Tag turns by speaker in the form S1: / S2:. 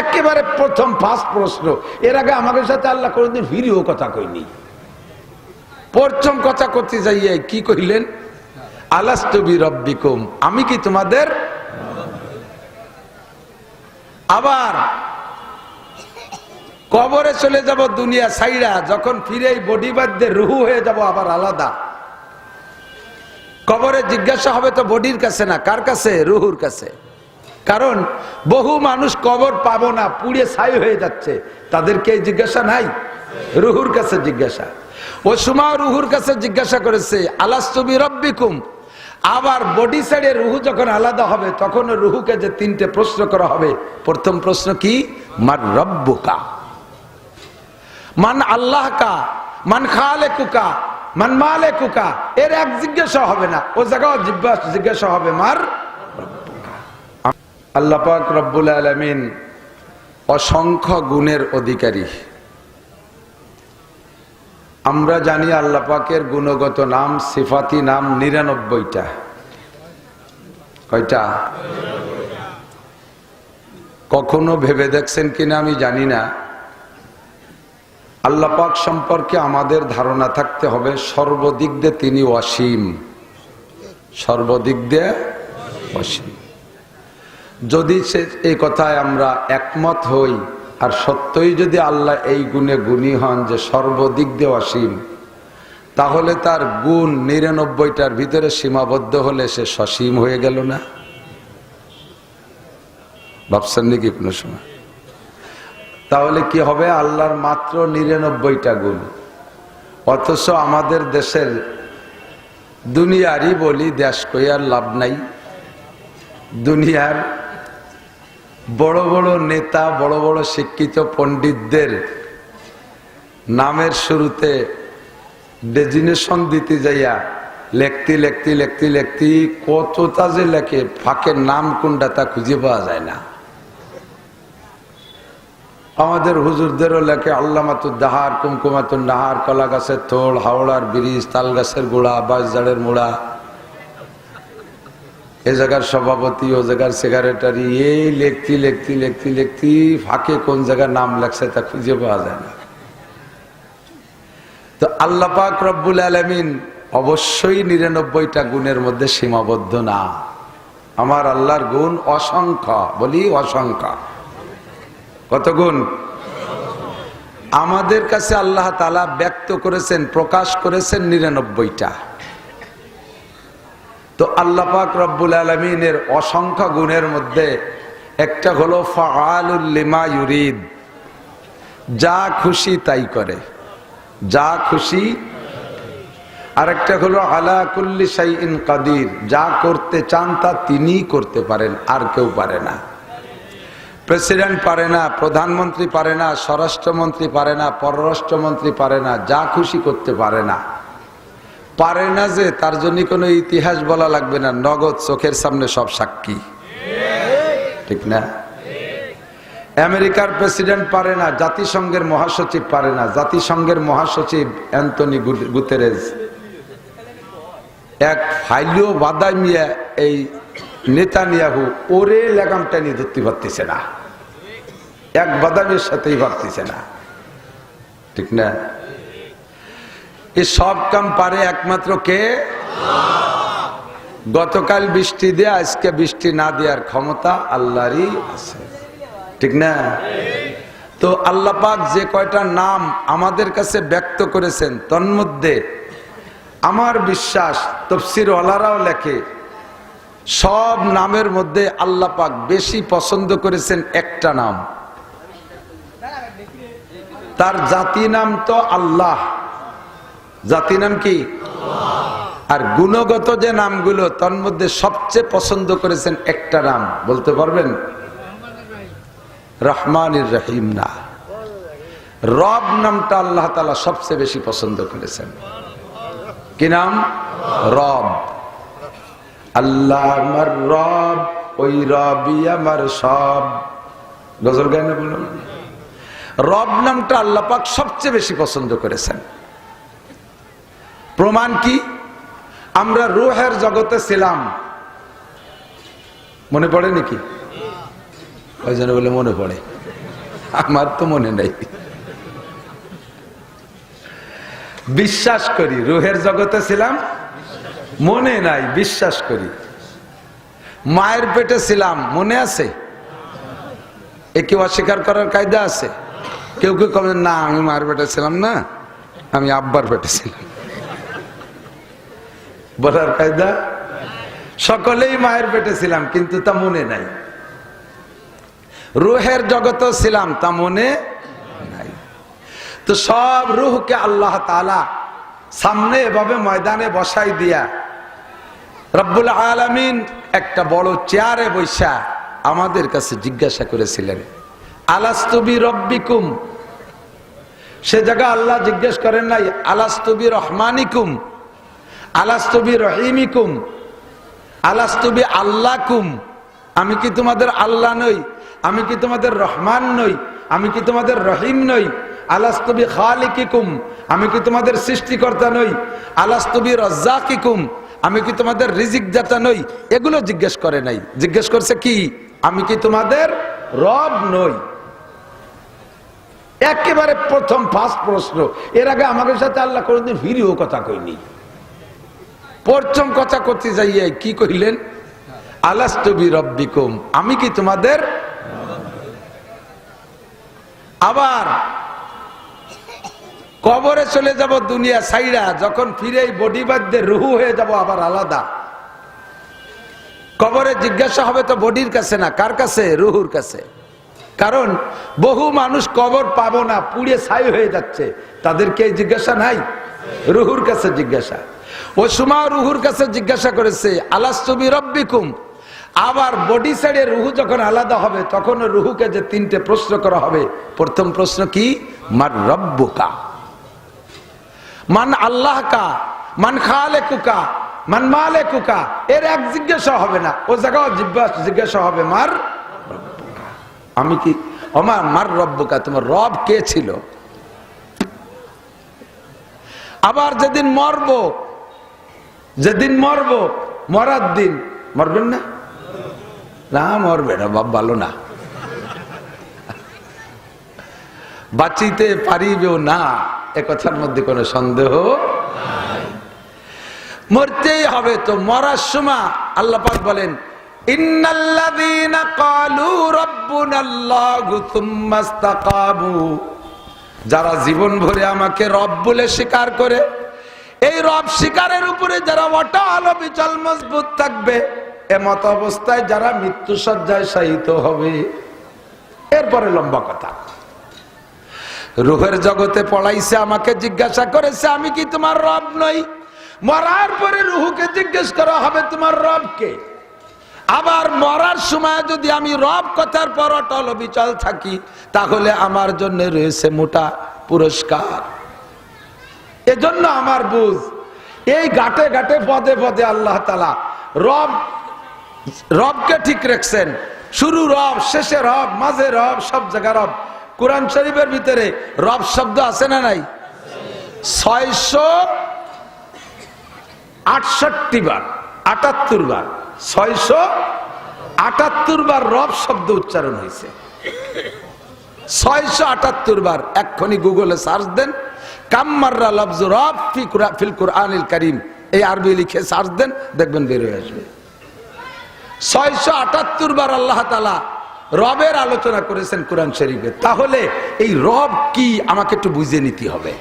S1: একেবারে প্রথম ফার্স্ট প্রশ্ন। এর আগে আমাদের সাথে আল্লাহ কোনদিন ভিডিও কথা কইনি। প্রথম কথা করতে যাইয়ে কি কইলেন? আলাস্তবি রব্বিকুম আমি কি তোমাদের? আবার কবরে চলে যাব দুনিয়া সাইরা যখন ফিরে বডি বাদ রুহু হয়ে যাব আবার আলাদা। কবরে জিজ্ঞাসা হবে তো বডির কাছে না, কার কাছে? রুহুর কাছে। কারণ বহু মানুষ কবর পাবো না, পুড়ে ছাই হয়ে যাচ্ছে। তাদেরকে জিজ্ঞাসা নাই? রুহুর কাছে জিজ্ঞাসা। ও সুমা রুহুর কাছে জিজ্ঞাসা করেছে আলাস্তবি রব্বিকুম আবার বডি সাইডে রুহু যখন আলাদা হবে, তখন রুহুকে যে তিনটে প্রশ্ন করা হবে, প্রথম প্রশ্ন কি? মার রব্বুকা? মান আল্লাহ কা মান খালে কুকা মান মালে কুকা এর এক জিজ্ঞাসা হবে না। ও জায়গাও জিজ্ঞাসা হবে, মার আল্লাহ পাক রব্বুল আলমিন অসংখ্য গুণের অধিকারী। আমরা জানি আল্লাপাকের গুণগত নাম, সিফাতি নাম নিরানব্বইটা। কয়টা? কখনো ভেবে দেখছেন কিনা আমি জানি না। আল্লাপাক সম্পর্কে আমাদের ধারণা থাকতে হবে, সর্বদিক দিয়ে তিনি অসীম। সর্বদিক দিয়ে অসীম। যদি সে এই কথায় আমরা একমত হই, আর সত্যই যদি আল্লাহ এই গুণে গুণী হন যে সর্বদিক দিয়ে অসীম, তাহলে তার গুণ নিরানব্বইটার ভিতরে সীমাবদ্ধ হলে সে সসীম হয়ে গেল না? ভাবছেন নাকি কোনো সময় তাহলে কি হবে? আল্লাহর মাত্র নিরানব্বইটা গুণ। অথচ আমাদের দেশের দুনিয়ারই বলি, দেশ কইয়ার লাভ নাই। দুনিয়ার বড় বড় নেতা, বড় বড় শিক্ষিত পণ্ডিতদের নামের শুরুতে ডেজিনেশন দিতে যাইয়া লেখতি লেখতি লেখতি লেখতি, কতটা যে লেখে, ফাঁকের নাম কোনটা তা খুঁজে পাওয়া যায় না। আমাদের হুজুরদেরও লেখে আল্লামাতুর দাহার কুমকুমাতুর নাহার কলা গাছের থোল, হাওড়ার ব্রিজ তাল গাছের গোড়া, বাঁশঝাড়ের মোড়া। এ জায়গার সভাপতি, ও জায়গার সেক্রেটারি এই লেখতি লেখতি লেখতি লেখতি, ফাঁকে কোন জায়গার নাম লেখছে তা খুঁজে পাওয়া যায় না। তো আল্লাহ পাক রব্বুল আলমিন অবশ্যই নিরানব্বইটা গুণের মধ্যে সীমাবদ্ধ না। আমার আল্লাহর গুণ অসংখ্য, বলি অসংখ্য। কত গুণ? আমাদের কাছে আল্লাহ তালা ব্যক্ত করেছেন, প্রকাশ করেছেন নিরানব্বইটা। তো আল্লাহ পাক রব্বুল আলমিনের অসংখ্য গুণের মধ্যে একটা হলো ফাআলুল্লিমা ইউরিদ। যা খুশি তাই করে। যা খুশি। আরেকটা হলো আলা কুল্লি সাইন কাদির। যা করতে চান তা তিনি করতে পারেন, আর কেউ পারে না। প্রেসিডেন্ট পারে না, প্রধানমন্ত্রী পারে না, স্বরাষ্ট্রমন্ত্রী পারে না, পররাষ্ট্রমন্ত্রী পারে না, যা খুশি করতে পারে না। পারে না যে, তার জন্য কোনো ইতিহাস বলা লাগবে না। নগদ চোখের সামনে সব সাক্ষী। ঠিক না? আমেরিকার প্রেসিডেন্ট পারে না, জাতিসংঘের মহাসচিব পারে না। জাতিসংঘের মহাসচিব অ্যান্টনি গুতেরেজ। এক ফাইলিও বাদাই মিয়া এই নেতানিয়াহু ওরে লাগামটা নিয়ে ধরতে পারতেছে না। এক বাদামের সাথেই পারতেছে না। ঠিক না? এ সব কাম পারে একমাত্র কে? গতকাল বৃষ্টি দিয়ে, আজকে বৃষ্টি না দেওয়ার ক্ষমতা আল্লাহরই আছে। ঠিক না? তো আল্লাহ পাক যে কয়টা নাম আমাদের কাছে ব্যক্ত করেছেন, তন্মধ্যে আমার বিশ্বাস, তফসির ওলারাও লেখে, সব নামের মধ্যে আল্লাহ পাক বেশি পছন্দ করেছেন একটা নাম। তার জাতি নাম তো আল্লাহ। জাতি নাম কি? আর গুণগত যে নামগুলো, তার মধ্যে সবচেয়ে পছন্দ করেছেন একটা নাম, বলতে পারবেন? রহমান রহিম না। রব নামটা আল্লাহ তালা সবচেয়ে বেশি পছন্দ করেছেন। কি নাম? রব। আল্লাহ আমার রব, ওই রবি আমার সব। গজল গানে বলুন। রব নামটা আল্লাহ পাক সবচেয়ে বেশি পছন্দ করেছেন। প্রমাণ কি? আমরা রুহের জগতে ছিলাম। মনে পড়ে নাকি? ওই জন্য বলে মনে পড়ে। আমার তো মনে নেই। বিশ্বাস করি, রুহের জগতে ছিলাম। মনে নাই, বিশ্বাস করি। মায়ের পেটে ছিলাম, মনে আছে? এ কেউ অস্বীকার করার কায়দা আছে? কেউ কেউ কবে না, আমি মায়ের পেটে ছিলাম না, আমি আব্বার পেটে ছিলাম। বলার কায়দা? সকলেই মায়ের পেটে ছিলাম, কিন্তু তা মনে নাই। রুহের জগত ছিলাম, তা মনে নাই। তো সব রুহকে আল্লাহ তালা সামনে এভাবে ময়দানে বসাই দিয়া রব্বুল আলমিন একটা বড় চেয়ারে বৈশা আমাদের কাছে জিজ্ঞাসা করেছিলেন আলাস্তবি রব্বিকুম? সে জায়গা আল্লাহ জিজ্ঞেস করেন নাই আলাস্তবি রহমানিকুম? আলাস্তবি রহিমিকুম আলাস্তবি আল্লাহকুম আমি কি তোমাদের আল্লাহ নই? আমি কি তোমাদের রহমান নই? আমি কি তোমাদের রহিম নই? আলাস্তবি খালিকিকুম, আমি কি তোমাদের সৃষ্টিকর্তা নই? আলাস্তবি রজ্জাকিকুম, আমি কি তোমাদের রিজিক দাতা নই? এগুলো জিজ্ঞেস করে নাই। জিজ্ঞেস করছে কি? আমি কি তোমাদের রব নই? একেবারে প্রথম ফার্স্ট প্রশ্ন। এর আগে আমাদের সাথে আল্লাহ কোনদিন ভিড়িও কথা কইনি। প্রথম কথা করতে যাইয়ে কি কইলেন? আলাস্তবি রব্বিকুম আমি কি তোমাদের? আবার কবরে চলে যাব দুনিয়া সাইরা যখন ফিরে বডি বাদ্যে রুহু হয়ে যাব আবার আলাদা। কবরে জিজ্ঞাসা হবে তো বডির কাছে না, কার কাছে? রুহুর কাছে। কারণ বহু মানুষ কবর পাবো না, পুড়ে ছাই হয়ে যাচ্ছে। তাদেরকে জিজ্ঞাসা নাই? রুহুর কাছে জিজ্ঞাসা। ও সুমা রুহুর কাছে জিজ্ঞাসা করেছে আলাস্তবি রব্বিকুম আবার বডি সাইডে রুহু যখন আলাদা হবে, তখন রুহুকে যে তিনটে প্রশ্ন করা হবে। প্রথম প্রশ্ন কি? মার রব্বুকা? মান আল্লাহ কা মান খালে কুকা মান মালে কুকা এর এক জিজ্ঞাসা হবে না। ও জায়গাও জিজ্ঞাসা জিজ্ঞাসা হবে, মার আমি কি আমার মার রব্বুকা? তোমার রব কে ছিল? আবার যেদিন মরব যেদিন মরব, মরার দিন। মরবেন না? না, মরবে না, বাপ ভালো না। বাঁচিতে পারিবেও না, এ কথার মধ্যে কোনো সন্দেহ মরতেই হবে তো, মরার সময় আল্লাহ পাক বলেন যারা জীবন ভরে আমাকে রব বলে স্বীকার করে এই রব শিকারের উপরে যারা অটল বিচল মজবুত থাকবে, এমত অবস্থায় যারা মৃত্যু সজ্জায় শায়িত হবে। এরপরে লম্বা কথা। রুহের জগতে পড়াইছে আমাকে জিজ্ঞাসা করেছে, আমি কি তোমার রব নই? মরার পরে রুহুকে জিজ্ঞেস করা হবে, তোমার রবকে আবার মরার সময় যদি আমি রব কথার পর অটল বিচল থাকি, তাহলে আমার জন্য রয়েছে মোটা পুরস্কার। এজন্য আমার বুঝ, এই ঘাটে ঘাটে, পদে পদে আল্লাহ তালা রব, রবকে ঠিক রাখছেন। শুরু রব, শেষে রব, মাঝে রব, সব জায়গা রব। কোরআন শরীফের ভিতরে রব শব্দ আছে না নাই? ছয়শো আটষট্টি বার, আটাত্তর বার, ছয়শো আটাত্তর বার রব শব্দ উচ্চারণ হয়েছে। ছয়শো আটাত্তর বার এক্ষুনি গুগলে সার্চ দেন। কাম্মাররা লফজ রব ফি ফিল কুরআনিল করিম। এই আরবি লিখে সার্চ দেন, দেখবেন বের হয়ে আসবে। ছয়শো আটাত্তর বার আল্লাহ তালা রবের আলোচনা করেছেন কোরআন শরীফে। তাহলে এই রব কি? আমাকে একটু বুঝে নিতে হবে।